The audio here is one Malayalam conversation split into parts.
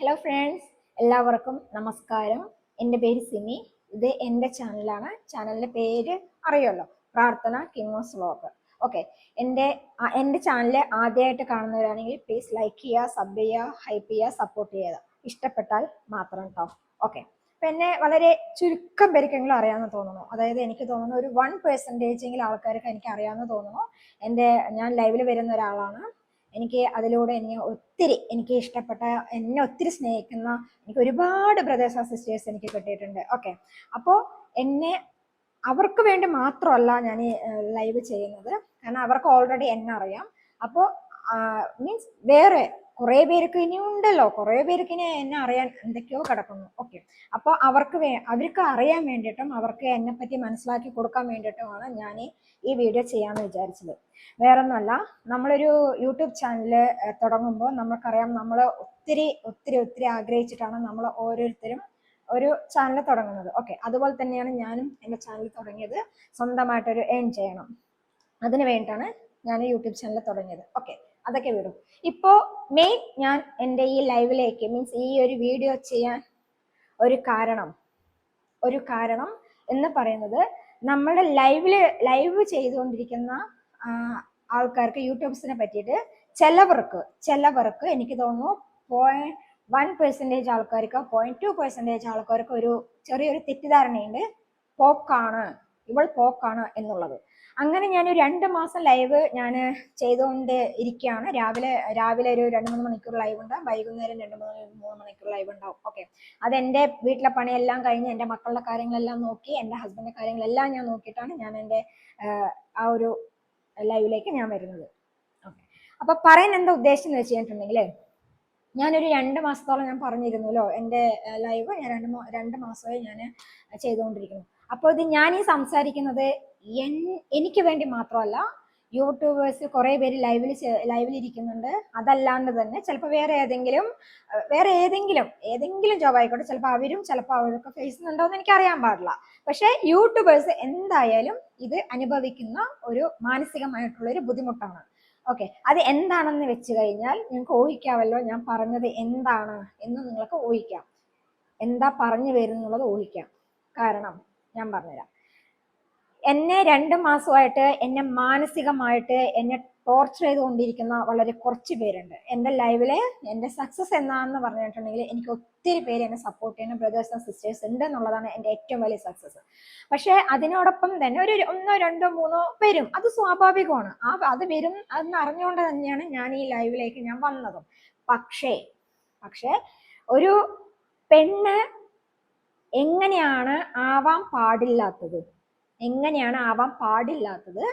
ഹലോ ഫ്രണ്ട്സ് എല്ലാവർക്കും നമസ്കാരം. എന്റെ പേര് സിമി. ഇത് എന്റെ ചാനലാണ്. ചാനലിന്റെ പേര് അറിയുമല്ലോ. പ്രാർത്ഥന കിങ് ഓഫ് സ്ലോക്ക് ഓക്കെ എന്റെ എന്റെ ചാനൽ ആദ്യമായിട്ട് കാണുന്നവരാണെങ്കിൽ പ്ലീസ് ലൈക്ക് ചെയ്യുക സബ് ചെയ്യുക ഹൈപ്പ് ചെയ്യുക സപ്പോർട്ട് ചെയ്യുക. ഇഷ്ടപ്പെട്ടാൽ മാത്രം കേട്ടോ ഓക്കെ അപ്പം എന്നെ വളരെ ചുരുക്കം പേർക്കെങ്കിലും അറിയാമെന്ന് തോന്നുന്നു. അതായത് എനിക്ക് തോന്നുന്നു ഒരു വൺ പെർസെന്റേജെങ്കിലും ആൾക്കാർക്ക് എനിക്ക് അറിയാമെന്ന് തോന്നുന്നു. എന്റെ ഞാൻ ലൈവിൽ വരുന്ന ഒരാളാണ്. എനിക്ക് അതിലൂടെ എനിക്ക് ഒത്തിരി എനിക്ക് ഇഷ്ടപ്പെട്ട എന്നെ ഒത്തിരി സ്നേഹിക്കുന്ന എനിക്ക് ഒരുപാട് ബ്രദേഴ്സ് ആൻഡ് സിസ്റ്റേഴ്സ് എനിക്ക് കിട്ടിയിട്ടുണ്ട്. ഓക്കെ അപ്പോൾ എന്നെ അവർക്ക് വേണ്ടി മാത്രമല്ല ഞാൻ ഈ ലൈവ് ചെയ്യുന്നത്. കാരണം അവർക്ക് ഓൾറെഡി എന്നെ അറിയാം. അപ്പോൾ മീൻസ് വേറെ കുറേ പേർക്ക് ഇനി ഉണ്ടല്ലോ. കുറേ പേർക്ക് ഇനി എന്നെ അറിയാൻ എന്തൊക്കെയോ കിടക്കുന്നു. ഓക്കെ അപ്പോൾ അവർക്ക് വേ അവർക്ക് അറിയാൻ വേണ്ടിയിട്ടും അവർക്ക് എന്നെ പറ്റി മനസ്സിലാക്കി കൊടുക്കാൻ വേണ്ടിയിട്ടുമാണ് ഞാൻ ഈ വീഡിയോ ചെയ്യാമെന്ന് വിചാരിച്ചത്. വേറൊന്നുമല്ല നമ്മളൊരു യൂട്യൂബ് ചാനൽ തുടങ്ങുമ്പോൾ നമുക്കറിയാം നമ്മൾ ഒത്തിരി ഒത്തിരി ഒത്തിരി ആഗ്രഹിച്ചിട്ടാണ് നമ്മൾ ഓരോരുത്തരും ഒരു ചാനൽ തുടങ്ങുന്നത്. ഓക്കെ അതുപോലെ തന്നെയാണ് ഞാനും എന്റെ ചാനൽ തുടങ്ങിയത് സ്വന്തമായിട്ടൊരു ഏൺ ചെയ്യണം. അതിന് വേണ്ടിയിട്ടാണ് ഞാൻ യൂട്യൂബ് ചാനൽ തുടങ്ങിയത്. ഓക്കെ അതൊക്കെ വിടും. ഇപ്പോൾ മെയിൻ ഞാൻ എന്റെ ഈ ലൈവിലേക്ക് മീൻസ് ഈ ഒരു വീഡിയോ ചെയ്യാൻ ഒരു കാരണം ഒരു കാരണം എന്ന് പറയുന്നത് നമ്മുടെ ലൈവിൽ ലൈവ് ചെയ്തുകൊണ്ടിരിക്കുന്ന ആൾക്കാർക്ക് യൂട്യൂബ്സിനെ പറ്റിയിട്ട് ചിലവർക്ക് ചിലവർക്ക് എനിക്ക് തോന്നുന്നു പോയിന്റ് വൺ പെർസെന്റേജ് ആൾക്കാർക്ക് പോയിന്റ് ടു പെർസെന്റേജ് ആൾക്കാർക്ക് ഒരു ചെറിയൊരു തെറ്റിദ്ധാരണയുണ്ട്. പോക്കാണ്. ഇവൾ പോക്കാണ് എന്നുള്ളത്. അങ്ങനെ ഞാൻ രണ്ട് മാസം ലൈവ് ഞാൻ ചെയ്തുകൊണ്ട് ഇരിക്കുകയാണ് രാവിലെ രാവിലെ ഒരു രണ്ട് മൂന്ന് മണിക്കൂർ ലൈവ് ഉണ്ടാവും വൈകുന്നേരം രണ്ട് മൂന്ന് മൂന്ന് മണിക്കൂർ ലൈവ് ഉണ്ടാവും. ഓക്കെ അത് എന്റെ വീട്ടിലെ പണിയെല്ലാം കഴിഞ്ഞ് എന്റെ മക്കളുടെ കാര്യങ്ങളെല്ലാം നോക്കി എന്റെ ഹസ്ബൻഡിന്റെ കാര്യങ്ങളെല്ലാം ഞാൻ നോക്കിയിട്ടാണ് ഞാൻ എന്റെ ആ ഒരു ലൈവിലേക്ക് ഞാൻ വരുന്നത്. ഓക്കെ അപ്പൊ പറയാൻ എന്താ ഉദ്ദേശം എന്ന് വെച്ച് കഴിഞ്ഞിട്ടുണ്ടെങ്കിൽ ഞാനൊരു രണ്ട് മാസത്തോളം ഞാൻ പറഞ്ഞിരുന്നല്ലോ എന്റെ ലൈവ് ഞാൻ രണ്ട് രണ്ട് മാസമായി ഞാൻ ചെയ്തുകൊണ്ടിരിക്കുന്നു അപ്പോൾ ഇത് ഞാൻ ഈ സംസാരിക്കുന്നത് എൻ- എനിക്ക് വേണ്ടി മാത്രമല്ല യൂട്യൂബേഴ്സ് കുറേ പേര് ലൈവിൽ ലൈവിൽ ഇരിക്കുന്നുണ്ട് അതല്ലാണ്ട് തന്നെ ചിലപ്പോൾ വേറെ ഏതെങ്കിലും വേറെ ഏതെങ്കിലും ഏതെങ്കിലും ജോബ് ആയിക്കോട്ടെ ചിലപ്പോൾ അവരും ചിലപ്പോൾ അവരൊക്കെ ഫേസ് ചെയ്യുന്നുണ്ടോ എന്ന് എനിക്ക് അറിയാൻ പാടില്ല. പക്ഷേ യൂട്യൂബേഴ്സ് എന്തായാലും ഇത് അനുഭവിക്കുന്ന ഒരു മാനസികമായിട്ടുള്ള ഒരു ബുദ്ധിമുട്ടാണ്. ഓക്കെ അത് എന്താണെന്ന് വെച്ച് കഴിഞ്ഞാൽ നിങ്ങൾക്ക് ഊഹിക്കാമല്ലോ ഞാൻ പറഞ്ഞത് എന്താണ് എന്ന് നിങ്ങൾക്ക് ഊഹിക്കാം. എന്താ പറഞ്ഞു വരുന്നുള്ളത് ഊഹിക്കാം. കാരണം ഞാൻ പറഞ്ഞുതരാം. എന്നെ രണ്ട് മാസമായിട്ട് എന്നെ മാനസികമായിട്ട് എന്നെ ടോർച്ചർ ചെയ്തുകൊണ്ടിരിക്കുന്ന വളരെ കുറച്ച് പേരുണ്ട്. എന്റെ ലൈവിൽ എന്റെ സക്സസ് എന്താണെന്ന് പറഞ്ഞിട്ടുണ്ടെങ്കിൽ എനിക്ക് ഒത്തിരി പേര് എന്നെ സപ്പോർട്ട് ചെയ്യുന്ന. ബ്രദേഴ്സ് ആൻഡ് സിസ്റ്റേഴ്സ് ഉണ്ട് എന്നുള്ളതാണ് എന്റെ ഏറ്റവും വലിയ സക്സസ് പക്ഷേ അതിനോടൊപ്പം തന്നെ ഒരു ഒന്നോ രണ്ടോ മൂന്നോ വരും അത് സ്വാഭാവികമാണ്. ആ അത് വരും എന്ന് അറിഞ്ഞുകൊണ്ട് തന്നെയാണ് ഞാൻ ഈ ലൈവിലേക്ക് ഞാൻ വന്നതും. പക്ഷേ പക്ഷേ ഒരു പെണ്ണ് എങ്ങനെയാണ് ആവാൻ പാടില്ലാത്തത്? എങ്ങനെയാണ് ആവാൻ പാടില്ലാത്തത്?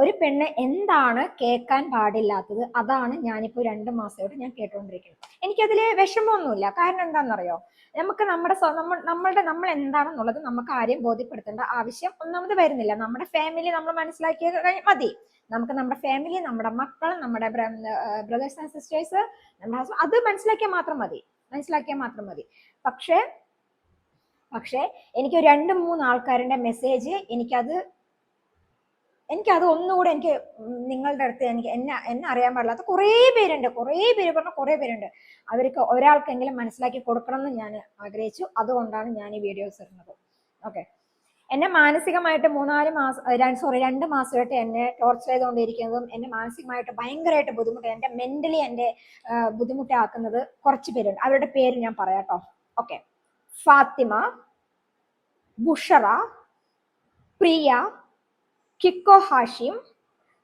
ഒരു പെണ്ണ് എന്താണ് കേൾക്കാൻ പാടില്ലാത്തത്? അതാണ് ഞാനിപ്പോൾ രണ്ട് മാസമായിട്ട് ഞാൻ കേട്ടുകൊണ്ടിരിക്കുന്നത്. എനിക്കതിൽ വിഷമമൊന്നുമില്ല. കാരണം എന്താണെന്നറിയോ? നമുക്ക് നമ്മുടെ നമ്മൾ നമ്മളുടെ നമ്മൾ എന്താണെന്നുള്ളത് നമുക്ക് ആരെയും ബോധ്യപ്പെടുത്തേണ്ട ആവശ്യം ഒന്നാമത് വരുന്നില്ല. നമ്മുടെ ഫാമിലി നമ്മൾ മനസ്സിലാക്കിയ മതി. നമുക്ക് നമ്മുടെ ഫാമിലി നമ്മുടെ മക്കൾ നമ്മുടെ ബ്രദേഴ്സ് ആൻഡ് സിസ്റ്റേഴ്സ് നമ്മുടെ ഹസ്ബൻഡ് അത് മനസ്സിലാക്കിയാൽ മാത്രം മതി. മനസ്സിലാക്കിയാൽ മാത്രം മതി. പക്ഷേ പക്ഷേ എനിക്ക് രണ്ട് മൂന്ന് ആൾക്കാരുടെ മെസ്സേജ് എനിക്കത് എനിക്കത് ഒന്നുകൂടെ എനിക്ക് നിങ്ങളുടെ അടുത്ത് എനിക്ക് എന്നെ എന്നെ അറിയാൻ പാടില്ലാത്ത കുറേ പേരുണ്ട് കുറേ പേര് പറഞ്ഞ കുറേ പേരുണ്ട്. അവർക്ക് ഒരാൾക്കെങ്കിലും മനസ്സിലാക്കി കൊടുക്കണം എന്ന് ഞാൻ ആഗ്രഹിച്ചു. അതുകൊണ്ടാണ് ഞാൻ ഈ വീഡിയോസ് ഇടുന്നത്. ഓക്കെ എന്നെ മാനസികമായിട്ട് മൂന്നാൽ മാസം സോറി രണ്ട് മാസമായിട്ട് എന്നെ ടോർച്ചർ ചെയ്തുകൊണ്ടിരിക്കുന്നതും എന്നെ മാനസികമായിട്ട് ഭയങ്കരമായിട്ട് ബുദ്ധിമുട്ട് എന്റെ മെന്റലി എന്റെ ബുദ്ധിമുട്ടാക്കുന്നത് കുറച്ച് പേരുണ്ട്. അവരുടെ പേര് ഞാൻ പറയാം കേട്ടോ ഓക്കെ ഫാത്തിമ ബുഷറ പ്രിയ കിക്കോ ഹാഷിം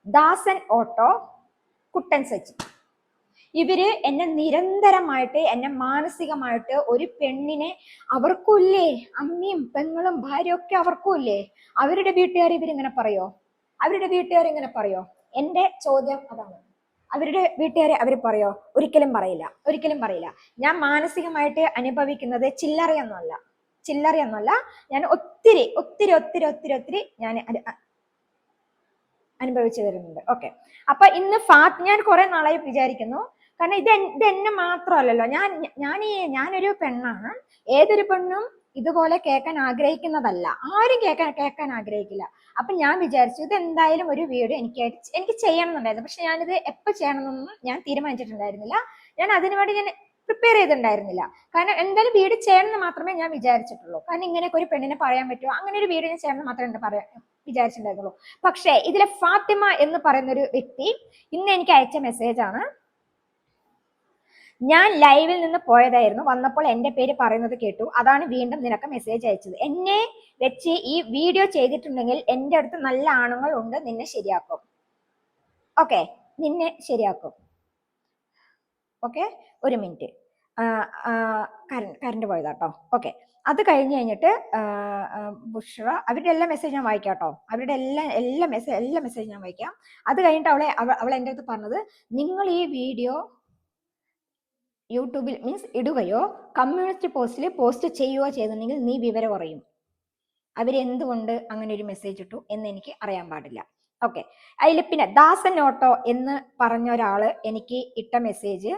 ദാസൻ ഓട്ടോ കുട്ടൻ സച്ചിൻ. ഇവർ എന്നെ നിരന്തരമായിട്ട് എന്നെ മാനസികമായിട്ട് ഒരു പെണ്ണിനെ അവർക്കുമില്ലേ അമ്മയും പെങ്ങളും ഭാര്യയും ഒക്കെ അവർക്കുമില്ലേ അവരുടെ വീട്ടുകാർ ഇവരിങ്ങനെ പറയോ? അവരുടെ വീട്ടുകാർ ഇങ്ങനെ പറയോ? എന്റെ ചോദ്യം അതാണ്. അവരുടെ വീട്ടുകാരെ അവർ പറയോ? ഒരിക്കലും പറയില്ല. ഒരിക്കലും പറയില്ല. ഞാൻ മാനസികമായിട്ട് അനുഭവിക്കുന്നത് ചില്ലറയൊന്നുമല്ല. ചില്ലറയൊന്നുമല്ല. ഞാൻ ഒത്തിരി ഒത്തിരി ഒത്തിരി ഒത്തിരി ഒത്തിരി ഞാൻ അനുഭവിച്ചു വരുന്നുണ്ട് ഓക്കെ അപ്പൊ ഇന്ന് ഫാത്ത് ഞാൻ കുറെ നാളായി വിചാരിക്കുന്നു. കാരണം ഇത് ഇത് എന്നെ മാത്രമല്ലല്ലോ. ഞാൻ ഞാൻ ഈ ഞാനൊരു പെണ്ണാണ്. ഏതൊരു പെണ്ണും ഇതുപോലെ കേൾക്കാൻ ആഗ്രഹിക്കുന്നതല്ല. ആരും കേൾക്കാൻ കേൾക്കാൻ ആഗ്രഹിക്കില്ല. അപ്പൊ ഞാൻ വിചാരിച്ചു ഇത് എന്തായാലും ഒരു വീഡിയോ എനിക്ക് എനിക്ക് ചെയ്യണം എന്നുണ്ടായിരുന്നു പക്ഷെ ഞാനിത് എപ്പോൾ ചെയ്യണമെന്നൊന്നും ഞാൻ തീരുമാനിച്ചിട്ടുണ്ടായിരുന്നില്ല. ഞാൻ അതിനുവേണ്ടി ഞാൻ പ്രിപ്പയർ ചെയ്തിട്ടുണ്ടായിരുന്നില്ല. കാരണം എന്തായാലും വീട് ചെയ്യണമെന്ന് മാത്രമേ ഞാൻ വിചാരിച്ചിട്ടുള്ളൂ. കാരണം ഇങ്ങനെയൊക്കെ ഒരു പെണ്ണിനെ പറയാൻ പറ്റുമോ? അങ്ങനെ ഒരു വീട് ഞാൻ ചെയ്യണമെന്ന് മാത്രമേ എന്താ പറയാൻ വിചാരിച്ചിട്ടുണ്ടായിരുന്നുള്ളൂ. പക്ഷേ ഇതിലെ ഫാത്തിമ എന്ന് പറയുന്ന ഒരു വ്യക്തി ഇന്ന് എനിക്ക് അയച്ച മെസ്സേജാണ് ഞാൻ ലൈവിൽ നിന്ന് പോയതായിരുന്നു. വന്നപ്പോൾ എന്റെ പേര് പറയുന്നത് കേട്ടു. അതാണ് വീണ്ടും നിനക്ക് മെസ്സേജ് അയച്ചത്. എന്നെ വെച്ച് ഈ വീഡിയോ ചെയ്തിട്ടുണ്ടെങ്കിൽ എന്റെ അടുത്ത് നല്ല ആണുങ്ങൾ ഉണ്ട്. നിന്നെ ശരിയാക്കും. ഓക്കെ നിന്നെ ശരിയാക്കും. ഓക്കെ ഒരു മിനിറ്റ് കറണ്ട് പോയതാട്ടോ ഓക്കെ അത് കഴിഞ്ഞ് കഴിഞ്ഞിട്ട് ബുഷ്റ അവരുടെ എല്ലാ മെസ്സേജ് ഞാൻ വായിക്കാം കേട്ടോ അവരുടെ എല്ലാ എല്ലാ മെസ്സേജ് എല്ലാ മെസ്സേജ് ഞാൻ വായിക്കാം. അത് കഴിഞ്ഞിട്ട് അവളെ അവൾ എന്റെ അടുത്ത് പറഞ്ഞത് നിങ്ങൾ ഈ വീഡിയോ യൂട്യൂബിൽ മീൻസ് ഇടുകയോ കമ്മ്യൂണിറ്റി പോസ്റ്റിൽ പോസ്റ്റ് ചെയ്യുകയോ ചെയ്തിട്ടുണ്ടെങ്കിൽ നീ വിവരം അറിയും. അവരെന്തുകൊണ്ട് അങ്ങനെ ഒരു മെസ്സേജ് ഇട്ടു എന്ന് എനിക്ക് അറിയാൻ പാടില്ല. ഓക്കെ അതിൽ പിന്നെ ദാസൻ ഓട്ടോ എന്ന് പറഞ്ഞ ഒരാൾ എനിക്ക് ഇട്ട മെസ്സേജ്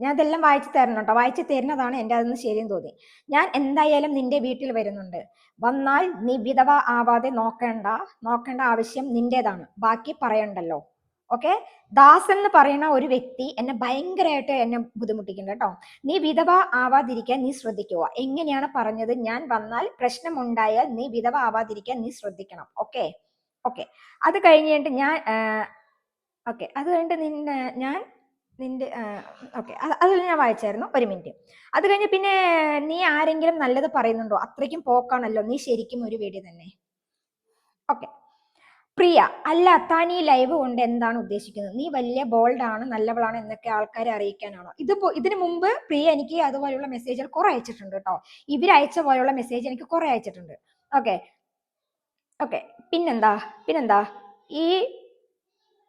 ഞാൻ ഇതെല്ലാം വായിച്ചു തരണം കേട്ടോ വായിച്ചു തരുന്നതാണ് എന്റെ അതൊന്ന് ശരിയെന്ന് തോന്നി. ഞാൻ എന്തായാലും നിന്റെ വീട്ടിൽ വരുന്നുണ്ട്. വന്നാൽ നീ വിധവ ആവാതെ നോക്കേണ്ട. നോക്കേണ്ട ആവശ്യം നിന്റേതാണ് ബാക്കി പറയണ്ടല്ലോ. ഓക്കെ ദാസൻ എന്ന് പറയുന്ന ഒരു വ്യക്തി എന്നെ ഭയങ്കരമായിട്ട് എന്നെ ബുദ്ധിമുട്ടിക്കുന്നുണ്ട് കേട്ടോ. നീ വിധവ ആവാതിരിക്കാൻ നീ ശ്രദ്ധിക്കുക. എങ്ങനെയാണ് പറഞ്ഞത്? ഞാൻ വന്നാൽ പ്രശ്നമുണ്ടായാൽ നീ വിധവ ആവാതിരിക്കാൻ നീ ശ്രദ്ധിക്കണം. ഓക്കെ ഓക്കെ അത് കഴിഞ്ഞിട്ട് ഞാൻ ഓക്കെ അത് കഴിഞ്ഞിട്ട് നിന്നെ ഞാൻ നിന്റെ ഓക്കെ അത് ഞാൻ വായിച്ചായിരുന്നു. ഒരു മിനിറ്റ് അത് കഴിഞ്ഞ് പിന്നെ നീ ആരെങ്കിലും നല്ലത് പറയുന്നുണ്ടോ? അത്രയ്ക്കും പോക്കാണല്ലോ. നീ ശരിക്കും ഒരു വീട് തന്നെ. ഓക്കെ പ്രിയ അല്ല താൻ ഈ ലൈവ് കൊണ്ട് എന്താണ് ഉദ്ദേശിക്കുന്നത്? നീ വലിയ ബോൾഡ് ആണ് നല്ലവളാണ് എന്നൊക്കെ ആൾക്കാരെ അറിയിക്കാനാണോ? ഇതിപ്പോ ഇതിന് മുമ്പ് പ്രിയ എനിക്ക് അതുപോലെയുള്ള മെസ്സേജുകൾ കുറെ അയച്ചിട്ടുണ്ട് കേട്ടോ. ഇവർ അയച്ച പോലെയുള്ള മെസ്സേജ് എനിക്ക് കുറെ അയച്ചിട്ടുണ്ട്. ഓക്കെ ഓക്കെ പിന്നെന്താ? പിന്നെന്താ? ഈ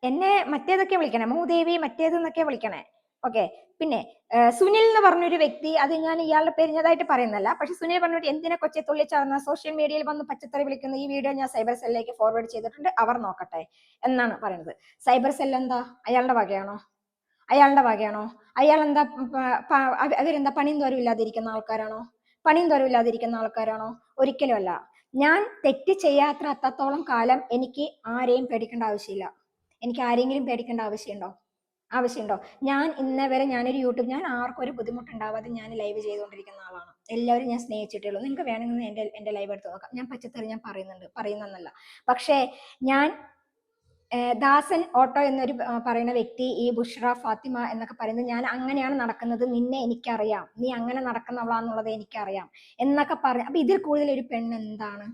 എന്നെ മറ്റേതൊക്കെ വിളിക്കണേ? മൂദേവി മറ്റേതെന്നൊക്കെ വിളിക്കണേ? ഓക്കെ പിന്നെ സുനിൽ എന്ന് പറഞ്ഞൊരു വ്യക്തി അത് ഞാൻ ഇയാളുടെ പെരിഞ്ഞതായിട്ട് പറയുന്നല്ല പക്ഷെ സുനിൽ പറഞ്ഞിട്ട് എന്തിനെ കൊച്ചെ തുള്ളിച്ചാർന്ന സോഷ്യൽ മീഡിയയിൽ വന്ന് പച്ചത്തറി വിളിക്കുന്ന ഈ വീഡിയോ ഞാൻ സൈബർ സെല്ലിലേക്ക് ഫോർവേഡ് ചെയ്തിട്ടുണ്ട്. അവർ നോക്കട്ടെ എന്നാണ് പറയുന്നത്. സൈബർ സെൽ എന്താ? അയാളുടെ വകയാണോ? അയാളുടെ വകയാണോ? അയാൾ എന്താ അവരെന്താ പണിയും തോരും ഇല്ലാതിരിക്കുന്ന ആൾക്കാരാണോ? പണിയും തോരും ഇല്ലാതിരിക്കുന്ന ആൾക്കാരാണോ? ഒരിക്കലും അല്ല. ഞാൻ തെറ്റ് ചെയ്യാത്ത അത്രത്തോളം കാലം എനിക്ക് ആരെയും പേടിക്കേണ്ട ആവശ്യമില്ല. എനിക്ക് ആരെങ്കിലും പേടിക്കേണ്ട ആവശ്യമുണ്ടോ? ആവശ്യമുണ്ടോ? ഞാൻ ഇന്നേ വരെ ഞാനൊരു യൂട്യൂബ് ഞാൻ ആർക്കും ഒരു ബുദ്ധിമുട്ടുണ്ടാവാതെ ഞാൻ ലൈവ് ചെയ്തുകൊണ്ടിരിക്കുന്ന ആളാണ്. എല്ലാവരും ഞാൻ സ്നേഹിച്ചിട്ടുള്ളൂ നിങ്ങൾക്ക് വേണമെങ്കിൽ എന്റെ എന്റെ ലൈവ് എടുത്ത് നോക്കാം. ഞാൻ പച്ചത്തറി ഞാൻ പറയുന്നുണ്ട് പറയുന്നല്ല പക്ഷേ ഞാൻ ദാസൻ ഓട്ടോ എന്നൊരു പറയുന്ന വ്യക്തി ഈ ബുഷ്റ ഫാത്തിമ എന്നൊക്കെ പറയുന്നത് ഞാൻ അങ്ങനെയാണ് നടക്കുന്നത്. നിന്നെ എനിക്കറിയാം. നീ അങ്ങനെ നടക്കുന്നവളാന്നുള്ളത് എനിക്കറിയാം. എന്നൊക്കെ പറഞ്ഞു അപ്പൊ ഇതിൽ കൂടുതൽ ഒരു പെണ്ണ് എന്താണ്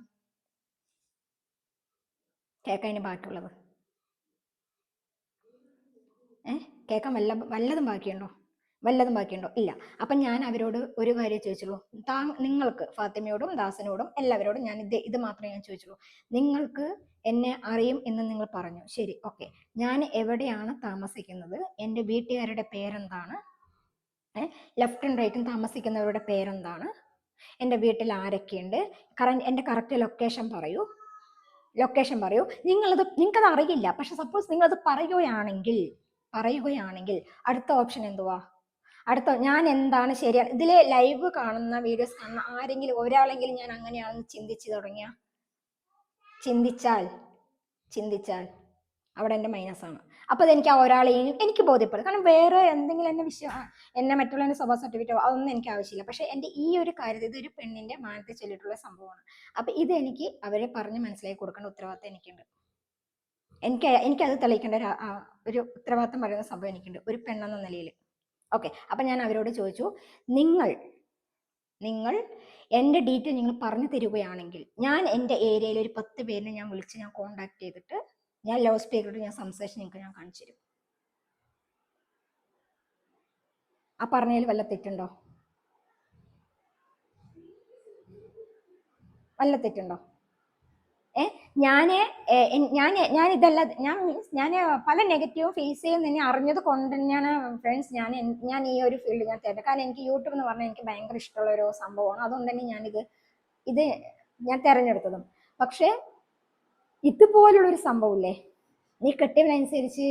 കേൾക്കാൻ ബാക്കിയുള്ളത്. ഏ? കേൾക്കാൻ വല്ല വല്ലതും ബാക്കിയുണ്ടോ? വല്ലതും ബാക്കിയുണ്ടോ? ഇല്ല. അപ്പം ഞാൻ അവരോട് ഒരു കാര്യം ചോദിച്ചുള്ളൂ. താ നിങ്ങൾക്ക് ഫാത്തിമയോടും ദാസനോടും എല്ലാവരോടും ഞാൻ ഇത് ഇത് മാത്രമേ ഞാൻ ചോദിച്ചുള്ളൂ. നിങ്ങൾക്ക് എന്നെ അറിയും എന്ന് നിങ്ങൾ പറഞ്ഞു. ശരി ഓക്കെ. ഞാൻ എവിടെയാണ് താമസിക്കുന്നത്? എന്റെ വീട്ടുകാരുടെ പേരെന്താണ്? ലെഫ്റ്റും റൈറ്റും താമസിക്കുന്നവരുടെ പേരെന്താണ്? എന്റെ വീട്ടിൽ ആരൊക്കെയുണ്ട്? കറണ്ട് എന്റെ കറക്റ്റ് ലൊക്കേഷൻ പറയൂ. ലൊക്കേഷൻ പറയൂ. നിങ്ങളത് നിങ്ങൾക്കത് അറിയില്ല. പക്ഷെ സപ്പോസ് നിങ്ങളത് പറയുകയാണെങ്കിൽ പറയുകയാണെങ്കിൽ അടുത്ത ഓപ്ഷൻ എന്തുവാ? അടുത്ത ഞാൻ എന്താണ് ശരിയാണ് ഇതിലെ ലൈവ് കാണുന്ന വീഡിയോസ് കാണുന്ന ആരെങ്കിലും ഒരാളെങ്കിലും ഞാൻ അങ്ങനെയാണെന്ന് ചിന്തിച്ചു തുടങ്ങിയ? ചിന്തിച്ചാൽ ചിന്തിച്ചാൽ അവിടെ എന്റെ മൈനസ് ആണ്. അപ്പോൾ അതെനിക്ക് ആ ഒരാളെ എനിക്ക് ബോധ്യപ്പെടും. കാരണം വേറെ എന്തെങ്കിലും എന്നെ വിശ്വ എന്നെ മറ്റുള്ളവരുടെ സ്വഭാവ സർട്ടിഫിക്കറ്റോ അതൊന്നും എനിക്ക് ആവശ്യമില്ല. പക്ഷേ എന്റെ ഈ ഒരു കാര്യത്തിൽ ഇതൊരു പെണ്ണിന്റെ മാനത്തെ ചൊല്ലിയിട്ടുള്ള സംഭവമാണ്. അപ്പോൾ ഇത് എനിക്ക് അവരെ പറഞ്ഞ് മനസ്സിലാക്കി കൊടുക്കേണ്ട ഉത്തരവാദിത്തം എനിക്കുണ്ട്. എനിക്ക് എനിക്കത് തെളിയിക്കേണ്ട ഒരു ഒരു ഉത്തരവാദിത്തം പറയുന്ന സംഭവം എനിക്കുണ്ട്. ഒരു പെണ്ണെന്ന നിലയിൽ ഓക്കെ. അപ്പം ഞാൻ അവരോട് ചോദിച്ചു നിങ്ങൾ നിങ്ങൾ എന്റെ ഡീറ്റെയിൽ നിങ്ങൾ പറഞ്ഞു തരികയാണെങ്കിൽ ഞാൻ എന്റെ ഏരിയയിൽ ഒരു പത്ത് പേരിനെ ഞാൻ വിളിച്ച് ഞാൻ കോണ്ടാക്ട് ചെയ്തിട്ട് ഞാൻ ലവ് സ്പീക്കറോട് ഞാൻ സംസാരിച്ച് നിങ്ങൾക്ക് ഞാൻ കാണിച്ചു തരും. ആ പറഞ്ഞതിൽ വല്ല തെറ്റുണ്ടോ? വല്ല തെറ്റുണ്ടോ? ഞാൻ ഞാൻ ഞാൻ ഇതല്ല ഞാൻ മീൻസ് ഞാൻ പല നെഗറ്റീവ് ഫേസ് ചെയ്യുന്ന എന്നെ അറിഞ്ഞത് കൊണ്ട് തന്നെയാണ് ഫ്രണ്ട്സ് ഞാൻ ഞാൻ ഈ ഒരു ഫീൽഡ് ഞാൻ തേടുന്നത് കാരണം എനിക്ക് യൂട്യൂബ് എന്ന് പറഞ്ഞാൽ എനിക്ക് ഭയങ്കര ഇഷ്ടമുള്ള ഒരു സംഭവമാണ്. അതുകൊണ്ട് തന്നെ ഞാനിത് ഇത് ഞാൻ തിരഞ്ഞെടുത്തതും. പക്ഷേ ഒരു സംഭവമില്ലേ? നീ കെട്ടിയവനനുസരിച്ച്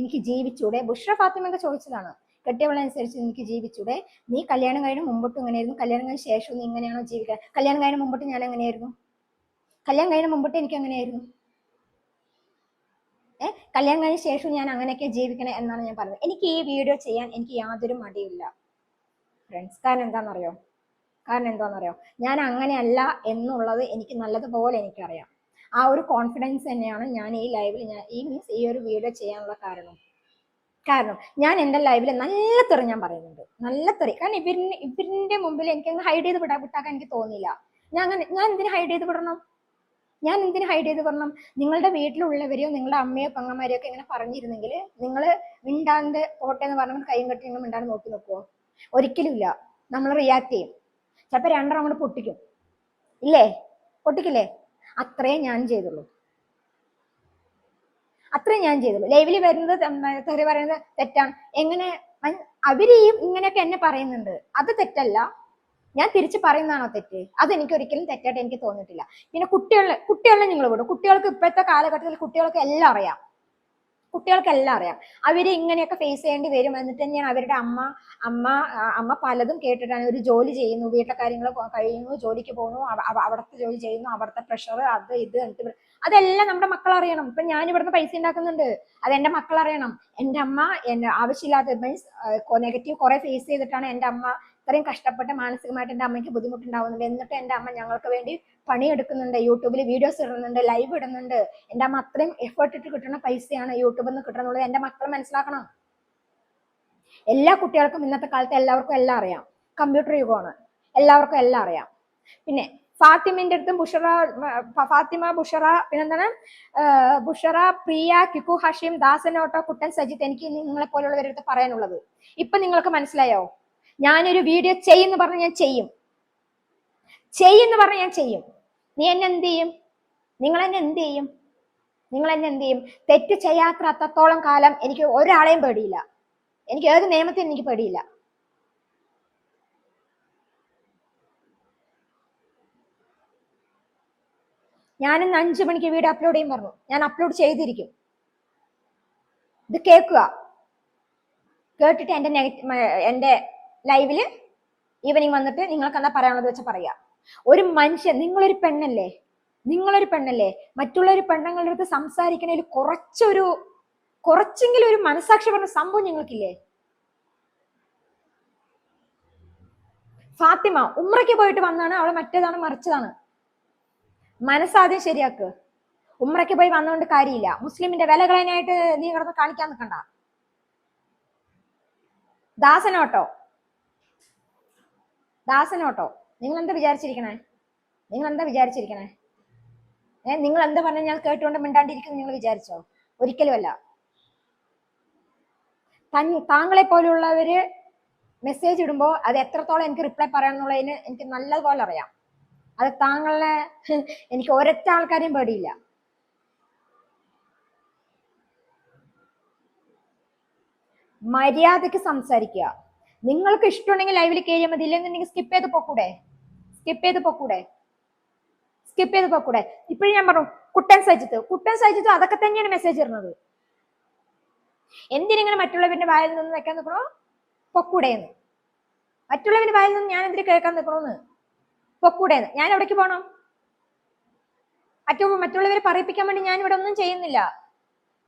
എനിക്ക് ജീവിച്ചൂടെ? ബുഷ്ര ഫാത്തിമൊക്കെ ചോദിച്ചതാണ്. കെട്ടിയവളനുസരിച്ച് എനിക്ക് ജീവിച്ചൂടെ? നീ കല്യാണം കഴിഞ്ഞ മുമ്പോട്ടും ഇങ്ങനെയായിരുന്നു. കല്യാണം കഴിഞ്ഞ ശേഷം നീ ഇങ്ങനെയാണോ ജീവിക്കുക കല്യാണം കഴിഞ്ഞ മുമ്പോട്ട് ഞാൻ എങ്ങനെയായിരുന്നു കല്യാണം കഴിഞ്ഞ മുമ്പോട്ട് എനിക്ക് അങ്ങനെയായിരുന്നു ഏഹ് കല്യാണം കഴിഞ്ഞ ശേഷം ഞാൻ അങ്ങനെയൊക്കെ ജീവിക്കണേ എന്നാണ് ഞാൻ പറഞ്ഞത്. എനിക്ക് ഈ വീഡിയോ ചെയ്യാൻ എനിക്ക് യാതൊരു മടിയില്ല. ഫ്രണ്ട്സ് കാരണം എന്താണെന്നറിയോ കാരണം എന്താണെന്നറിയോ ഞാൻ അങ്ങനെയല്ല എന്നുള്ളത് എനിക്ക് നല്ലതുപോലെ എനിക്കറിയാം. ആ ഒരു കോൺഫിഡൻസ് തന്നെയാണ് ഞാൻ ഈ ലൈവിൽ ഞാൻ ഈ മീൻസ് ഈ ഒരു വീഡിയോ ചെയ്യാനുള്ള കാരണം. കാരണം ഞാൻ എന്റെ ലൈവിൽ നല്ല തെറി ഞാൻ പറയുന്നുണ്ട്. നല്ല തെറി. കാരണം ഇവരിന് ഇവരിന്റെ മുമ്പിൽ എനിക്ക് അങ്ങ് ഹൈഡ് ചെയ്ത് വിടാ വിട്ടാക്കാൻ എനിക്ക് തോന്നിയില്ല. ഞാൻ അങ്ങനെ ഞാൻ എന്തിനു ഹൈഡ് ചെയ്ത് വിടണം? ഞാൻ എന്തിനു ഹൈഡ് ചെയ്ത് പറഞ്ഞു നിങ്ങളുടെ വീട്ടിലുള്ളവരെയോ നിങ്ങളുടെ അമ്മയോ പെങ്ങന്മാരെയോ ഒക്കെ ഇങ്ങനെ പറഞ്ഞിരുന്നെങ്കിൽ നിങ്ങൾ മിണ്ടാണ്ട് പോട്ടെ എന്ന് പറഞ്ഞാൽ കൈയും കെട്ടി നിങ്ങൾ മിണ്ടാണ്ട് നോക്കി നോക്കുമോ ഒരിക്കലും ഇല്ല. നമ്മൾ റിയാക്ട് ചെയ്യും. ചിലപ്പോൾ രണ്ടെണ്ണം കൂടെ പൊട്ടിക്കും. ഇല്ലേ? പൊട്ടിക്കില്ലേ? അത്രേ ഞാൻ ചെയ്തുള്ളൂ. അത്രേ ഞാൻ ചെയ്തുള്ളൂ. ലൈവിൽ വരുന്നത് തെറി പറയുന്നത് തെറ്റാണ്. എങ്ങനെ അവരെയും ഇങ്ങനെയൊക്കെ എന്നെ പറയുന്നുണ്ട്. അത് തെറ്റല്ല. ഞാൻ തിരിച്ച് പറയുന്നതാണോ തെറ്റ്? അത് എനിക്ക് ഒരിക്കലും തെറ്റായിട്ട് എനിക്ക് തോന്നിയിട്ടില്ല. പിന്നെ കുട്ടികളെ കുട്ടികളെ നിങ്ങൾ വിടും. കുട്ടികൾക്ക് ഇപ്പോഴത്തെ കാലഘട്ടത്തിൽ കുട്ടികൾക്ക് എല്ലാം അറിയാം. കുട്ടികൾക്ക് എല്ലാം അറിയാം. അവർ ഇങ്ങനെയൊക്കെ ഫേസ് ചെയ്യേണ്ടി വരും എന്നിട്ട് തന്നെയാണ് അവരുടെ അമ്മ അമ്മ അമ്മ പലതും കേട്ടിട്ടാണ് ഒരു ജോലി ചെയ്യുന്നു വീട്ടിലെ കാര്യങ്ങൾ കഴിയുന്നു ജോലിക്ക് പോകുന്നു അവ- അവ- അവിടുത്തെ ജോലി ചെയ്യുന്നു അവിടുത്തെ പ്രഷർ അത് ഇത് എന്നിട്ട് അതെല്ലാം നമ്മുടെ മക്കൾ അറിയണം. ഇപ്പൊ ഞാൻ ഇവിടുന്ന് പൈസ ഉണ്ടാക്കുന്നുണ്ട്. അത് എന്റെ മക്കൾ അറിയണം. എന്റെ അമ്മ എന്നെ ആവശ്യമില്ലാത്ത മീൻസ് നെഗറ്റീവ് കുറെ ഫേസ് ചെയ്തിട്ടാണ് എന്റെ അമ്മ ഇത്രയും കഷ്ടപ്പെട്ട് മാനസികമായിട്ട് എന്റെ അമ്മയ്ക്ക് ബുദ്ധിമുട്ടുണ്ടാവുന്നുണ്ട്. എന്നിട്ട് എന്റെ അമ്മ ഞങ്ങൾക്ക് വേണ്ടി പണിയെടുക്കുന്നുണ്ട്. യൂട്യൂബിൽ വീഡിയോസ് ഇടുന്നുണ്ട് ലൈവ് ഇടുന്നുണ്ട്. എന്റെ അമ്മ അത്രയും എഫേർട്ട് ഇട്ട് കിട്ടുന്ന പൈസയാണ് യൂട്യൂബിൽ നിന്ന് കിട്ടുന്നുള്ളത് എന്റെ മക്കൾ മനസ്സിലാക്കണം. എല്ലാ കുട്ടികൾക്കും ഇന്നത്തെ കാലത്ത് എല്ലാവർക്കും എല്ലാം അറിയാം. കമ്പ്യൂട്ടർ യുഗമാണ്. എല്ലാവർക്കും എല്ലാം അറിയാം. പിന്നെ ഫാത്തിമിന്റെ അടുത്തും ബുഷറ ഫാത്തിമ ബുഷറ പിന്നെന്താണ്? ബുഷറ പ്രിയ കിക്കു ഹഷീം ദാസൻ ഓട്ടോ കുട്ടൻ സജിത്ത് എനിക്ക് നിങ്ങളെ പോലുള്ളവരുടെ അടുത്ത് പറയാനുള്ളത്. ഇപ്പൊ നിങ്ങൾക്ക് മനസ്സിലായോ? ഞാനൊരു വീഡിയോ ചെയ്യുന്നു പറഞ്ഞ് ഞാൻ ചെയ്യും. ചെയ്യുന്നു പറഞ്ഞ് ഞാൻ ചെയ്യും. നീ എന്നെ എന്ത് ചെയ്യും? നിങ്ങൾ എന്നെ എന്ത് ചെയ്യും? നിങ്ങൾ എന്നെ എന്ത് ചെയ്യും? തെറ്റ് ചെയ്യാത്ത അത്രത്തോളം കാലം എനിക്ക് ഒരാളെയും പേടിയില്ല. എനിക്ക് ഏത് നിയമത്തിനും എനിക്ക് പേടിയില്ല. ഞാനിന്ന് അഞ്ചു മണിക്ക് വീഡിയോ അപ്ലോഡ് ചെയ്യും പറഞ്ഞു. ഞാൻ അപ്ലോഡ് ചെയ്തിരിക്കും. ഇത് കേൾക്കുക. കേട്ടിട്ട് എന്റെ നെഗറ്റീവ് എന്റെ ലൈവിൽ ഈവനിങ് വന്നിട്ട് നിങ്ങൾക്ക് എന്താ പറയാനുള്ളത് വെച്ചാൽ പറയാ. ഒരു മനുഷ്യൻ നിങ്ങളൊരു പെണ്ണല്ലേ? നിങ്ങളൊരു പെണ്ണല്ലേ? മറ്റുള്ള ഒരു പെണ്ണുങ്ങളുടെ അടുത്ത് സംസാരിക്കണേൽ കുറച്ചൊരു കുറച്ചെങ്കിലും ഒരു മനസാക്ഷി പറഞ്ഞ സംഭവം നിങ്ങൾക്കില്ലേ? ഫാത്തിമ ഉമ്രയ്ക്ക് പോയിട്ട് വന്നാണ് അവളെ മറ്റേതാണ് മറിച്ചതാണ്. മനസ്സാദ്യം ശരിയാക്ക്. ഉമ്രയ്ക്ക് പോയി വന്നുകൊണ്ട് കാര്യമില്ല. മുസ്ലിമിന്റെ വില കളയാനായിട്ട് നീ കിടന്ന് കാണിക്കാൻ നിൽക്കണ്ട ദാസനോട്ടോ? ദാസനോട്ടോ നിങ്ങൾ എന്താ വിചാരിച്ചിരിക്കണേ? നിങ്ങൾ എന്താ വിചാരിച്ചിരിക്കണേ? ഏ നിങ്ങൾ എന്താ പറഞ്ഞാൽ ഞാൻ കേട്ടുകൊണ്ട് മിണ്ടാണ്ടിരിക്കുന്നു നിങ്ങൾ വിചാരിച്ചോ? ഒരിക്കലുമല്ല. തൻ താങ്കളെ പോലുള്ളവര് മെസ്സേജ് ഇടുമ്പോൾ അത് എത്രത്തോളം എനിക്ക് റിപ്ലൈ പറയാന്നുള്ളതിന് എനിക്ക് നല്ലതുപോലെ അറിയാം. അത് താങ്കളെ എനിക്ക് ഒരൊറ്റ ആൾക്കാരെയും പേടിയില്ല. മര്യാദയ്ക്ക് സംസാരിക്കുക. നിങ്ങൾക്ക് ഇഷ്ടമുണ്ടെങ്കിൽ ലൈവിൽ കയറിയാൽ മതി. ഇല്ലെന്നുണ്ടെങ്കിൽ സ്കിപ്പ് ചെയ്ത് പോക്കൂടെ? സ്കിപ്പ് ചെയ്ത് പോക്കൂടെ? സ്കിപ്പ് ചെയ്ത് പോക്കൂടെ? ഇപ്പോഴും ഞാൻ പറഞ്ഞു കുട്ടൻ സജിത്ത്. കുട്ടൻ സജിത്ത് അതൊക്കെ തന്നെയാണ് മെസ്സേജ് ഇടുന്നത്. എന്തിനിങ്ങനെ മറ്റുള്ളവരുടെ വായിൽ നിന്ന് വെക്കാൻ നിൽക്കണോ പൊക്കൂടെന്ന്. മറ്റുള്ളവരുടെ വായിൽ നിന്ന് ഞാൻ എന്തിനു കേൾക്കാൻ നിൽക്കണോന്ന് പൊക്കൂടെന്ന്. ഞാൻ എവിടേക്ക് പോകണം മറ്റു മറ്റുള്ളവരെ പറയിപ്പിക്കാൻ വേണ്ടി ഞാൻ ഇവിടെ ഒന്നും ചെയ്യുന്നില്ല.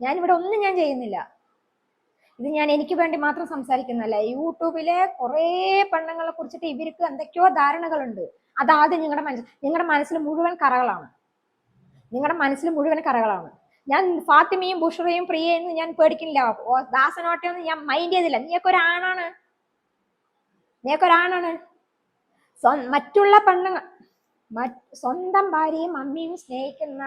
ഞാൻ ഇവിടെ ഒന്നും ഞാൻ ചെയ്യുന്നില്ല. ഇത് ഞാൻ എനിക്ക് വേണ്ടി മാത്രം സംസാരിക്കുന്നല്ല യൂട്യൂബിലെ കുറേ പെണ്ണുങ്ങളെ കുറിച്ചിട്ട് ഇവർക്ക് എന്തൊക്കെയോ ധാരണകളുണ്ട്. അതാദ്യം നിങ്ങളുടെ മനസ്സിൽ നിങ്ങളുടെ മനസ്സിൽ മുഴുവൻ കറകളാണ്. നിങ്ങളുടെ മനസ്സിൽ മുഴുവൻ കറകളാണ്. ഞാൻ ഫാത്തിമയും ബുഷറയും പ്രിയയും ഞാൻ പേടിക്കുന്നില്ല. ദാസനോട്ടെ ഒന്നും ഞാൻ മൈൻഡ് ചെയ്തില്ല. നീയൊക്കെ ഒരാണാണ് നീയൊക്കെ ഒരാണാണ് മറ്റുള്ള പെണ്ണുങ്ങൾ സ്വന്തം ഭാര്യയും അമ്മയും സ്നേഹിക്കുന്ന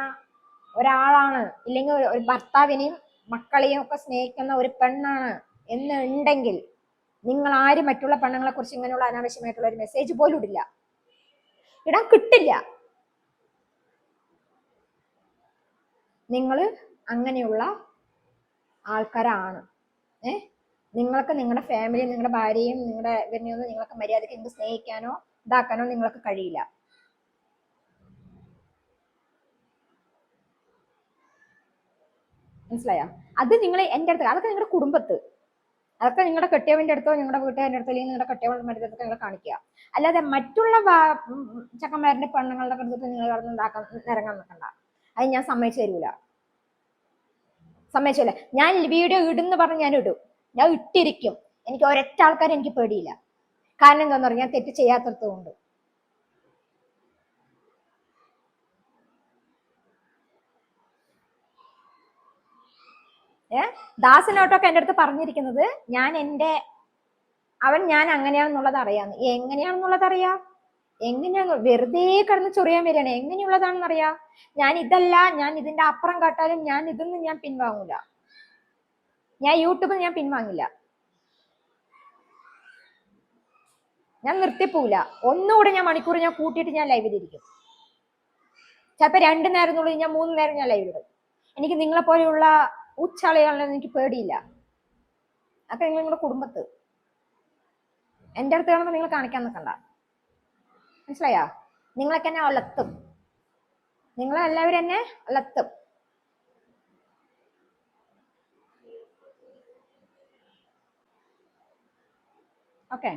ഒരാളാണ്. ഇല്ലെങ്കിൽ ഒരു ഭർത്താവിനെയും മക്കളെയും ഒക്കെ സ്നേഹിക്കുന്ന ഒരു പെണ്ണാണ് എന്ന് ഉണ്ടെങ്കിൽ നിങ്ങൾ ആരും മറ്റുള്ള പെണ്ണുങ്ങളെ കുറിച്ച് ഇങ്ങനെയുള്ള അനാവശ്യമായിട്ടുള്ള ഒരു മെസ്സേജ് പോലും ഇടില്ല. ഇടാൻ കിട്ടില്ല. നിങ്ങൾ അങ്ങനെയുള്ള ആൾക്കാരാണ്. ഏ? നിങ്ങൾക്ക് നിങ്ങളുടെ ഫാമിലിയും നിങ്ങളുടെ ഭാര്യയും നിങ്ങളുടെ ഇവരിനെയൊന്നും നിങ്ങൾക്ക് മര്യാദയ്ക്ക് നിങ്ങൾക്ക് സ്നേഹിക്കാനോ ഇതാക്കാനോ നിങ്ങൾക്ക് കഴിയില്ല. മനസ്സിലായോ? അത് നിങ്ങൾ എന്റെ അടുത്ത് അതൊക്കെ നിങ്ങളുടെ കുടുംബത്ത്. അതൊക്കെ നിങ്ങളുടെ കെട്ടിയവന്റെ അടുത്തോ നിങ്ങളുടെ വീട്ടുകാരുടെ അടുത്തോ അല്ലെങ്കിൽ നിങ്ങളുടെ കെട്ടിയവളുടെ അടുത്തൊക്കെ നിങ്ങൾ കാണിക്കുക. അല്ലാതെ മറ്റുള്ള ചക്കന്മാരുടെ പെണ്ണുങ്ങളുടെ അടുത്ത് നിങ്ങൾ കിടന്ന് നിരങ്ങാൻ നിൽക്കണ്ട. അത് ഞാൻ സമ്മതിച്ചു തരൂല. സമ്മതിച്ചില്ല ഞാൻ വീഡിയോ ഇടുന്ന് പറഞ്ഞ് ഞാൻ ഇടും. ഞാൻ ഇട്ടിരിക്കും. എനിക്ക് ഒരൊറ്റ ആൾക്കാരെ എനിക്ക് പേടിയില്ല. കാരണം എന്താന്ന് പറഞ്ഞാൽ തെറ്റ് ചെയ്യാത്തതുകൊണ്ട് ഏ? ദാസനോട്ടൊക്കെ എന്റെ അടുത്ത് പറഞ്ഞിരിക്കുന്നത് ഞാൻ എന്റെ അവൻ ഞാൻ അങ്ങനെയാണെന്നുള്ളത് അറിയാന്ന് എങ്ങനെയാണെന്നുള്ളത് അറിയാം? എങ്ങനെയാണ് വെറുതെ കിടന്ന് ചൊറിയാൻ വരികയാണ്. എങ്ങനെയുള്ളതാണെന്ന് അറിയാം ഞാൻ ഇതല്ല ഞാൻ ഇതിന്റെ അപ്പുറം കാട്ടാലും ഞാൻ ഇതൊന്നും ഞാൻ പിൻവാങ്ങൂല. ഞാൻ യൂട്യൂബിൽ ഞാൻ പിൻവാങ്ങില്ല. ഞാൻ നിർത്തിപ്പോവില്ല ഒന്നുകൂടെ ഞാൻ മണിക്കൂർ ഞാൻ കൂട്ടിയിട്ട് ഞാൻ ലൈവിലിരിക്കും ചിലപ്പോൾ രണ്ടു നേരം എന്നുള്ളത് ഞാൻ മൂന്ന് നേരം ഞാൻ ലൈവിലിടും എനിക്ക് നിങ്ങളെ പോലെയുള്ള ഉച്ചാളികളൊന്നും എനിക്ക് പേടിയില്ല. അതൊക്കെ നിങ്ങൾ നിങ്ങളുടെ കുടുംബത്ത് എന്റെ അടുത്ത് കാണുമ്പോൾ നിങ്ങൾ കാണിക്കാൻ നിൽക്കണ്ട മനസ്സിലായോ? നിങ്ങളൊക്കെ എന്നെ ഒലത്തും നിങ്ങളെല്ലാവരും എന്നെ ഒലത്തും ഓക്കെ.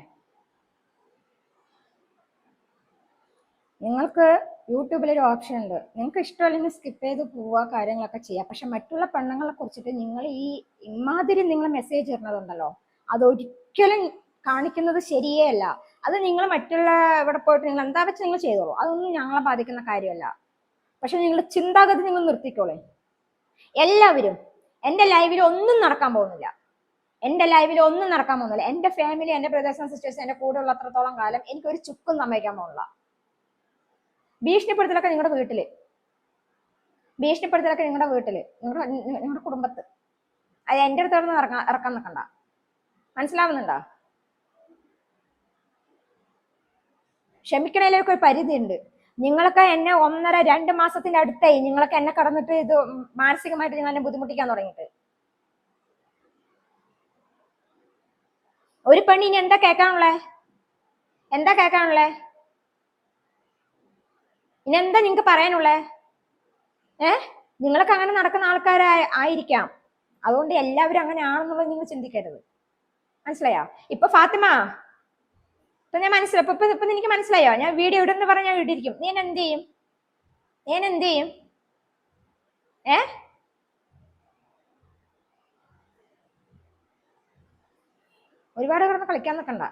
നിങ്ങൾക്ക് യൂട്യൂബിൽ ഒരു ഓപ്ഷൻ ഉണ്ട് നിങ്ങൾക്ക് ഇഷ്ടമല്ലെങ്കിൽ സ്കിപ്പ് ചെയ്ത് പോവുക കാര്യങ്ങളൊക്കെ ചെയ്യാം. പക്ഷെ മറ്റുള്ള പെണ്ണുങ്ങളെ കുറിച്ചിട്ട് നിങ്ങൾ ഈ ഇമാതിരി നിങ്ങൾ മെസ്സേജ് ഇടുന്നതുണ്ടല്ലോ അതൊരിക്കലും കാണിക്കുന്നത് ശരിയേ അല്ല. അത് നിങ്ങൾ മറ്റുള്ള ഇവിടെ പോയിട്ട് നിങ്ങൾ എന്താ വെച്ച് നിങ്ങൾ ചെയ്തോളൂ. അതൊന്നും ഞങ്ങളെ ബാധിക്കുന്ന കാര്യമല്ല. പക്ഷെ നിങ്ങളുടെ ചിന്താഗതി നിങ്ങൾ നിർത്തിക്കോളേ. എല്ലാവരും എന്റെ ലൈവിൽ ഒന്നും നടക്കാൻ പോകുന്നില്ല. എന്റെ ലൈവിൽ ഒന്നും നടക്കാൻ പോകുന്നില്ല. എന്റെ ഫാമിലി എന്റെ ബ്രദേഴ്സ് ആൻഡ് സിസ്റ്റേഴ്സ് എന്റെ കൂടെ ഉള്ള അത്രത്തോളം കാലം എനിക്ക് ഒരു ചുക്കും സമ്മതിക്കാൻ പോകുന്നില്ല. ഭീഷണിപ്പെടുത്തലൊക്കെ നിങ്ങളുടെ വീട്ടിൽ. ഭീഷണിപ്പെടുത്തലൊക്കെ നിങ്ങളുടെ വീട്ടിൽ. നിങ്ങളുടെ നിങ്ങളുടെ കുടുംബത്ത്. അത് എന്റെ അടുത്തോടൊന്നും ഇറക്കാൻ ഇറക്കാൻ നിൽക്കണ്ട മനസ്സിലാവുന്നുണ്ടോ? ക്ഷമിക്കണേലൊക്കെ ഒരു പരിധി ഉണ്ട് നിങ്ങളൊക്കെ എന്നെ ഒന്നര രണ്ട് മാസത്തിന്റെ അടുത്തായി നിങ്ങളൊക്കെ എന്നെ കടന്നിട്ട് ഇത് മാനസികമായിട്ട് നിങ്ങൾ എന്നെ ബുദ്ധിമുട്ടിക്കാൻ തുടങ്ങിയിട്ട്. ഒരു പെണ്ണിനി എന്താ കേൾക്കാനുള്ളേ? എന്താ കേൾക്കാനുള്ളേ? ഇനി എന്താ നിങ്ങക്ക് പറയാനുള്ളേ? ഏ? നിങ്ങളൊക്കെ അങ്ങനെ നടക്കുന്ന ആൾക്കാരായി ആയിരിക്കാം. അതുകൊണ്ട് എല്ലാവരും അങ്ങനെ ആണെന്നുള്ളത് നിങ്ങൾ ചിന്തിക്കരുത്. മനസ്സിലായോ? ഇപ്പൊ ഫാത്തിമ ഇപ്പൊ ഞാൻ മനസ്സിലായി. ഇപ്പൊ ഇപ്പൊ എനിക്ക് മനസ്സിലായോ? ഞാൻ വീഡിയോ ഇടുന്ന പറഞ്ഞ ഞാൻ ഇടിരിക്കും നീ എന്നെ എന്ത് ചെയ്യും? നീ എന്ത് ചെയ്യും? ഏ? ഒരുപാട് കിടന്ന് കളിക്കാൻ നിൽക്കണ്ട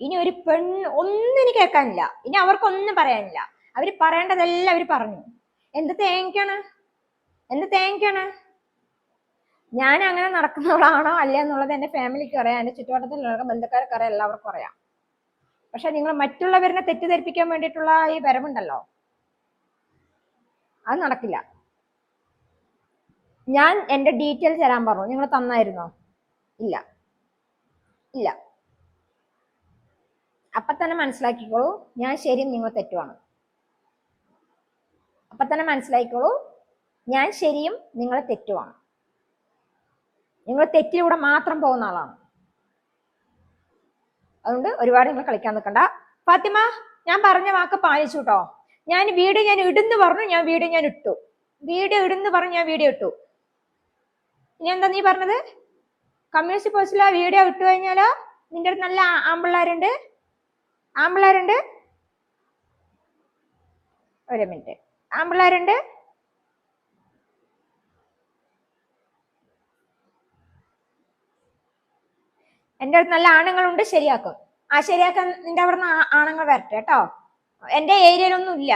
ഇനി ഒരു പെൺ ഒന്നും ഇനി കേൾക്കാനില്ല. ഇനി അവർക്കൊന്നും പറയാനില്ല. അവർ പറയേണ്ടതെല്ലാം അവർ പറഞ്ഞു. എന്ത് തേങ്ങക്കാണ്? എന്ത് തേങ്ങക്കാണ്? ഞാൻ അങ്ങനെ നടക്കുന്നവളാണോ അല്ല എന്നുള്ളത് എന്റെ ഫാമിലിക്ക് അറിയാം. എന്റെ ചുറ്റുവട്ടത്തിലുള്ള ബന്ധുക്കാർക്ക് അറിയാം. എല്ലാവർക്കും അറിയാം. പക്ഷെ നിങ്ങൾ മറ്റുള്ളവരിനെ തെറ്റിദ്ധരിപ്പിക്കാൻ വേണ്ടിയിട്ടുള്ള ഈ വരവുണ്ടല്ലോ. അത് നടക്കില്ല. ഞാൻ എന്റെ ഡീറ്റെയിൽസ് തരാൻ പറഞ്ഞു. നിങ്ങൾ തന്നായിരുന്നോ? ഇല്ല. ഇല്ല. അപ്പൊ തന്നെ മനസ്സിലാക്കിക്കോളൂ. ഞാൻ ശരിയും നിങ്ങൾ തെറ്റുമാണ്. അപ്പൊ തന്നെ മനസ്സിലാക്കിക്കോളൂ. ഞാൻ ശരിയും നിങ്ങൾ തെറ്റുമാണ്. നിങ്ങൾ തെറ്റിലൂടെ മാത്രം പോകുന്ന ആളാണ്. അതുകൊണ്ട് ഒരുപാട് നിങ്ങൾ കളിക്കാൻ നിൽക്കണ്ട. ഫാത്തിമ ഞാൻ പറഞ്ഞ വാക്ക് പാലിച്ചു കേട്ടോ ഞാൻ വീഡിയോ ഞാൻ ഇടുന്ന് പറഞ്ഞു ഞാൻ വീഡിയോ ഞാൻ ഇട്ടു. വീഡിയോ ഇടുന്ന് പറഞ്ഞു ഞാൻ വീഡിയോ ഇട്ടു. ഇനി എന്താ നീ പറഞ്ഞത്? കമ്മ്യൂണിസ്റ്റ് പോസ്റ്റിലാ വീഡിയോ ഇട്ടു കഴിഞ്ഞാലോ? നിന്റെ അടുത്ത് നല്ല ആമ്പിള്ളേരുണ്ട് ആമ്പിള്ളേരുണ്ട്? ഒരു മിനിറ്റ്. ആമ്പിള്ളേരുണ്ട്? എന്റെ അടുത്ത് നല്ല ആണുങ്ങളുണ്ട് ശരിയാക്കും. ആ ശരിയാക്കാൻ നിന്റെ അവിടെ നിന്ന് ആണുങ്ങൾ വരട്ടെ കേട്ടോ. എന്റെ ഏരിയയിലൊന്നും ഇല്ല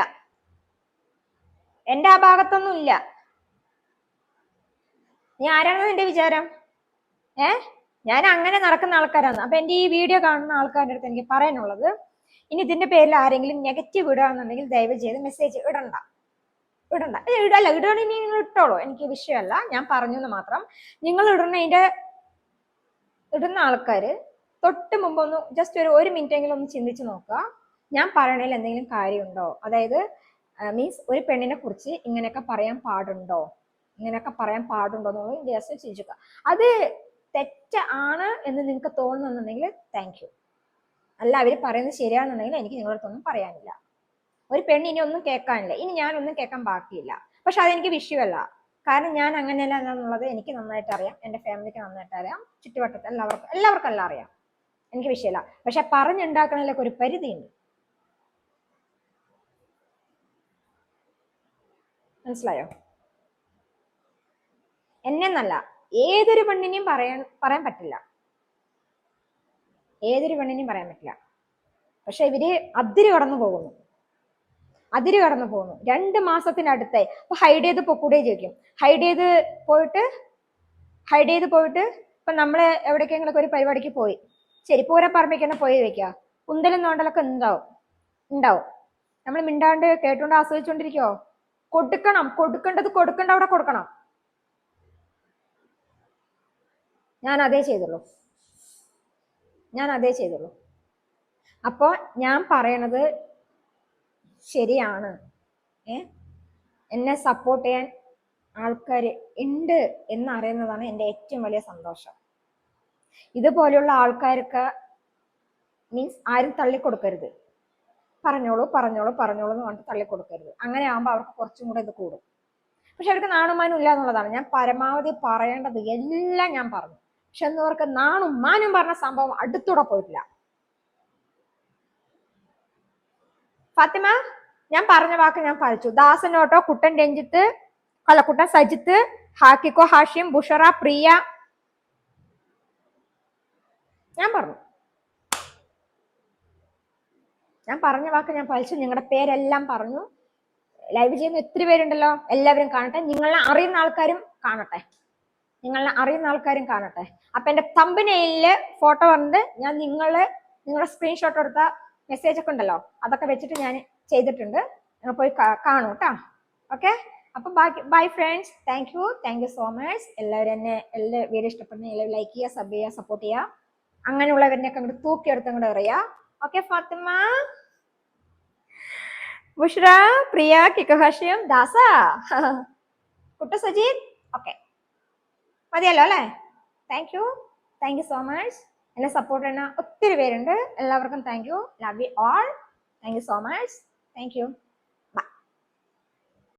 എന്റെ ആ ഭാഗത്തൊന്നും ഇല്ല നീ ആരാണെന്ന് നിന്റെ വിചാരം? ഏ? ഞാൻ അങ്ങനെ നടക്കുന്ന ആൾക്കാരാണ്. അപ്പൊ എന്റെ ഈ വീഡിയോ കാണുന്ന ആൾക്കാരുടെ അടുത്ത് എനിക്ക് പറയാനുള്ളത് ഇനി ഇതിന്റെ പേരിൽ ആരെങ്കിലും നെഗറ്റീവ് ഇടുകയാണെന്നുണ്ടെങ്കിൽ ദയവ് ചെയ്ത് മെസ്സേജ് ഇടണ്ട. ഇടണ്ട. ഇടല്ല. ഇടണമെങ്കിൽ നിങ്ങൾ ഇട്ടോളൂ. എനിക്ക് വിഷയമല്ല. ഞാൻ പറഞ്ഞു എന്ന് മാത്രം. നിങ്ങൾ ഇടുന്നതിന്റെ ഇടുന്ന ആൾക്കാര് തൊട്ട് മുമ്പ് ഒന്ന് ജസ്റ്റ് ഒരു ഒരു മിനിറ്റ് എങ്കിലും ഒന്ന് ചിന്തിച്ച് നോക്കുക. ഞാൻ പറയണതിൽ എന്തെങ്കിലും കാര്യമുണ്ടോ? അതായത് മീൻസ് ഒരു പെണ്ണിനെ കുറിച്ച് ഇങ്ങനെയൊക്കെ പറയാൻ പാടുണ്ടോ? ഇങ്ങനെയൊക്കെ പറയാൻ പാടുണ്ടോ എന്നുള്ളത് ജസ്റ്റ് ചിന്തിക്കുക അത് തെറ്റാണ് എന്ന് നിങ്ങൾക്ക് തോന്നുന്നുണ്ടെങ്കിൽ താങ്ക് യു അല്ല അവർ പറയുന്നത് ശരിയാണെന്നുണ്ടെങ്കിൽ എനിക്ക് നിങ്ങളടുത്തൊന്നും പറയാനില്ല. ഒരു പെണ്ണ് ഇനി ഒന്നും കേൾക്കാനില്ല. ഇനി ഞാനൊന്നും കേൾക്കാൻ ബാക്കിയില്ല. പക്ഷെ അതെനിക്ക് വിഷയമല്ല കാരണം ഞാൻ അങ്ങനെയല്ല എന്നുള്ളത് എനിക്ക് നന്നായിട്ട് അറിയാം. എന്റെ ഫാമിലിക്ക് നന്നായിട്ട് അറിയാം. ചുറ്റുവട്ടത്ത് എല്ലാവർക്കും എല്ലാവർക്കും എല്ലാം അറിയാം. എനിക്ക് വിഷയമല്ല പക്ഷെ പറഞ്ഞുണ്ടാക്കണതിലൊക്കെ ഒരു പരിധിയുണ്ട്. മനസ്സിലായോ? എന്നെന്നല്ല ഏതൊരു പെണ്ണിനെയും പറയാൻ പറയാൻ പറ്റില്ല. ഏതൊരു പെണ്ണിനെയും പറയാൻ പറ്റില്ല. പക്ഷെ ഇവർ അതിര് കടന്നു പോകുന്നു. അതിര് കടന്നു പോകുന്നു. രണ്ട് മാസത്തിനടുത്തായി ഇപ്പൊ ഹൈഡ് ചെയ്ത് പൊക്കൂടെ ചോദിക്കും. ഹൈഡ് ചെയ്ത് പോയിട്ട് ഹൈഡ് ചെയ്ത് പോയിട്ട് ഇപ്പൊ നമ്മൾ എവിടേക്കെങ്കിലൊക്കെ ഒരു പരിപാടിക്ക് പോയി. ശരി പൂരപ്പറമ്പിക്കന്നെ പോയി വെക്കുക ഉന്തലും നോണ്ടലൊക്കെ ഉണ്ടാവും. ഉണ്ടാവും. നമ്മൾ മിണ്ടാണ്ട് കേട്ടുകൊണ്ട് ആസ്വദിച്ചുകൊണ്ടിരിക്കോ കൊടുക്കണം. കൊടുക്കേണ്ടത് കൊടുക്കേണ്ട അവിടെ കൊടുക്കണം. ഞാൻ അതേ ചെയ്തുള്ളൂ. ഞാൻ അതേ ചെയ്തുള്ളൂ. അപ്പോൾ ഞാൻ പറയണത് ശരിയാണ്. ഏ? എന്നെ സപ്പോർട്ട് ചെയ്യാൻ ആൾക്കാർ ഉണ്ട് എന്നറിയുന്നതാണ് എന്റെ ഏറ്റവും വലിയ സന്തോഷം. ഇതുപോലെയുള്ള ആൾക്കാർക്ക് മീൻസ് ആരും തള്ളിക്കൊടുക്കരുത്. പറഞ്ഞോളൂ പറഞ്ഞോളൂ പറഞ്ഞോളൂ എന്ന് പറഞ്ഞിട്ട് തള്ളിക്കൊടുക്കരുത്. അങ്ങനെ ആകുമ്പോൾ അവർക്ക് കുറച്ചും കൂടെ ഇത് കൂടും. പക്ഷെ അവർക്ക് നാണുമാനും ഇല്ല എന്നുള്ളതാണ്. ഞാൻ പരമാവധി പറയേണ്ടത് എല്ലാം ഞാൻ പറഞ്ഞു. പക്ഷെ എന്നവർക്ക് നാണും മാനും പറഞ്ഞ സംഭവം അടുത്തൂടെ പോയിട്ടില്ല. ഫാത്തിമ ഞാൻ പറഞ്ഞ വാക്ക് ഞാൻ പാലിച്ചു. ദാസനോട്ടോ കുട്ടൻ രഞ്ജിത്ത് അല്ല കുട്ടൻ സജിത്ത് ഹാക്കിക്കോ ഹാഷിം ബുഷറ പ്രിയ. ഞാൻ പറഞ്ഞു. ഞാൻ പറഞ്ഞ വാക്ക് ഞാൻ പാലിച്ചു. നിങ്ങളുടെ പേരെല്ലാം പറഞ്ഞു. ലൈവ് ചെയ്യുന്ന ഒത്തിരി പേരുണ്ടല്ലോ. എല്ലാവരും കാണട്ടെ. നിങ്ങളെ അറിയുന്ന ആൾക്കാരും കാണട്ടെ. നിങ്ങളെ അറിയുന്ന ആൾക്കാരും കാണട്ടെ. അപ്പൊ എന്റെ തമ്പനയിൽ ഫോട്ടോ വന്നിട്ട് ഞാൻ നിങ്ങൾ നിങ്ങളുടെ സ്ക്രീൻഷോട്ട് എടുത്ത മെസ്സേജ് ഒക്കെ ഉണ്ടല്ലോ അതൊക്കെ വെച്ചിട്ട് ഞാൻ ചെയ്തിട്ടുണ്ട്. നിങ്ങൾ പോയി കാണൂ കേട്ടോ ഓക്കെ അപ്പൊ ബാക്കി bye friends thank you thank you so much എല്ലാവരും എന്നെ എല്ലാ വീഡിയോ ഇഷ്ടപ്പെടുന്ന എല്ലാവരും ലൈക്ക് ചെയ്യുക സബ് ചെയ്യുക സപ്പോർട്ട് ചെയ്യുക. അങ്ങനെയുള്ളവരിനെയൊക്കെ അങ്ങോട്ട് തൂക്കിയെടുത്ത് അങ്ങോട്ട് എറിയുക. ഓക്കെ ഫാത്തിമ? ബുഷ്ര പ്രിയ? കിക്കഹാഷ്യം ദാസ? കുട്ട സജീത്? ഓക്കെ മതിയല്ലോ അല്ലേ? Thank you thank you so much എന്നെ സപ്പോർട്ട് ചെയ്യുന്ന ഒത്തിരി പേരുണ്ട്. എല്ലാവർക്കും thank you love you all thank you so much thank you